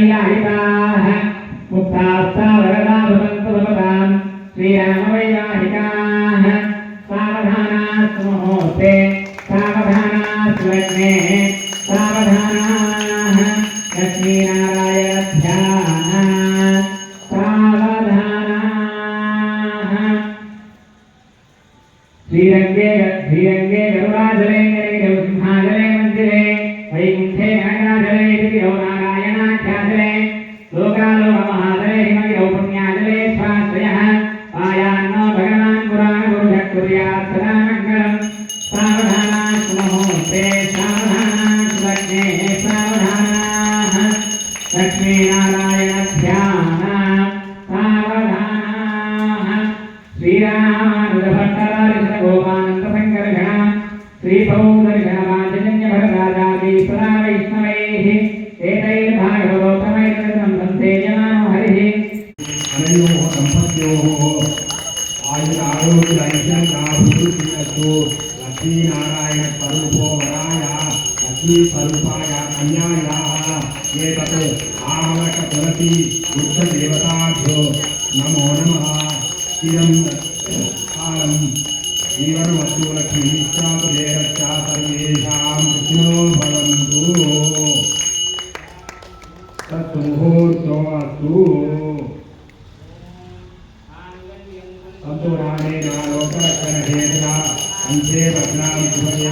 वैयाहिताः उत्थास्ता वरदा भवन्तु भवताम् श्रीरामवैयाहिकाः सावधानाः लक्ष्मीनारायणध्याः सावधानाः श्रीरङ्गे श्रीरङ्गे गरुडाजले सिंहाजले मन्दिरे वैकुण्ठे नागराजले इति नारायणाख्या దివ్యో నారాయణాఖ్యాజలే లోకాలోక మహాజలే लक्ष्मीनारायण स्वरूपो वराय लक्ष्मीस्वरूपाय कन्यायाः एतत् आवलकतुलसी वृक्षदेवताभ्यो नमो नमः इदं कालं जीवनवस्तुलक्ष्मीश्चातुलेरश्चा सर्वेषां कृष्णो भवन्तु సంతురాణే నాలోకరక్షణ హేతున అంతే భగ్నామి శుభే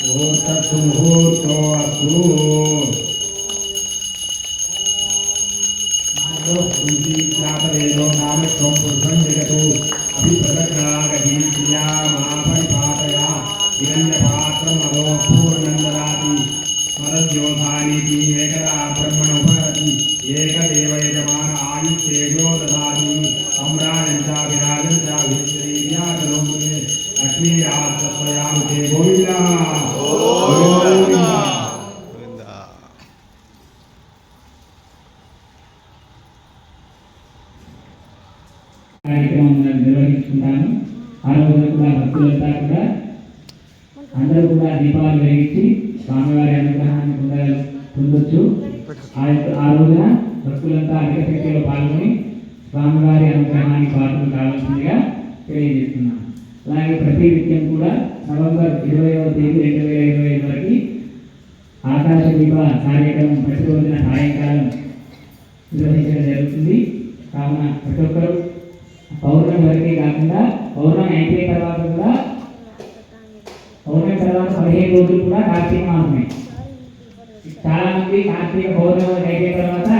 ముహూర్తస్సు ముహూర్తో అస్తు కుంతీచాపదేదో నామ త్వం పురుషం జగతు అభిప్రదగ్రాగహీం లక్ష్మీరాత్రయాముతే గోవింద కార్యక్రమం నిర్వహించుకుంటాను ఆ కూడా భక్తులంతా కూడా అందరూ కూడా దీపాలు వెలిగించి స్వామివారి అనుగ్రహాన్ని పొంద పొందొచ్చు ఆ రోజున భక్తులంతా అధిక సంఖ్యలో పాల్గొని స్వామివారి అనుగ్రహాన్ని పాత్రలు కావాల్సిందిగా తెలియజేస్తున్నాను. అలాగే ప్రతి నిత్యం కూడా నవంబర్ ఇరవైవ తేదీ రెండు వేల ఇరవై ఐదు వరకు ఆకాశ దీప కార్యక్రమం ప్రతి రోజున సాయంకాలం నిర్వహించడం జరుగుతుంది. కావున ప్రతి ఒక్కరు పౌర్ణమి వరకే కాకుండా పౌర్ణమి అయిపోయిన తర్వాత కూడా పౌర్ణమి తర్వాత పదిహేను రోజులు కూడా కార్తీక మాసమే. చాలా మంది కార్తీక పౌర్ణమి అయిపోయిన తర్వాత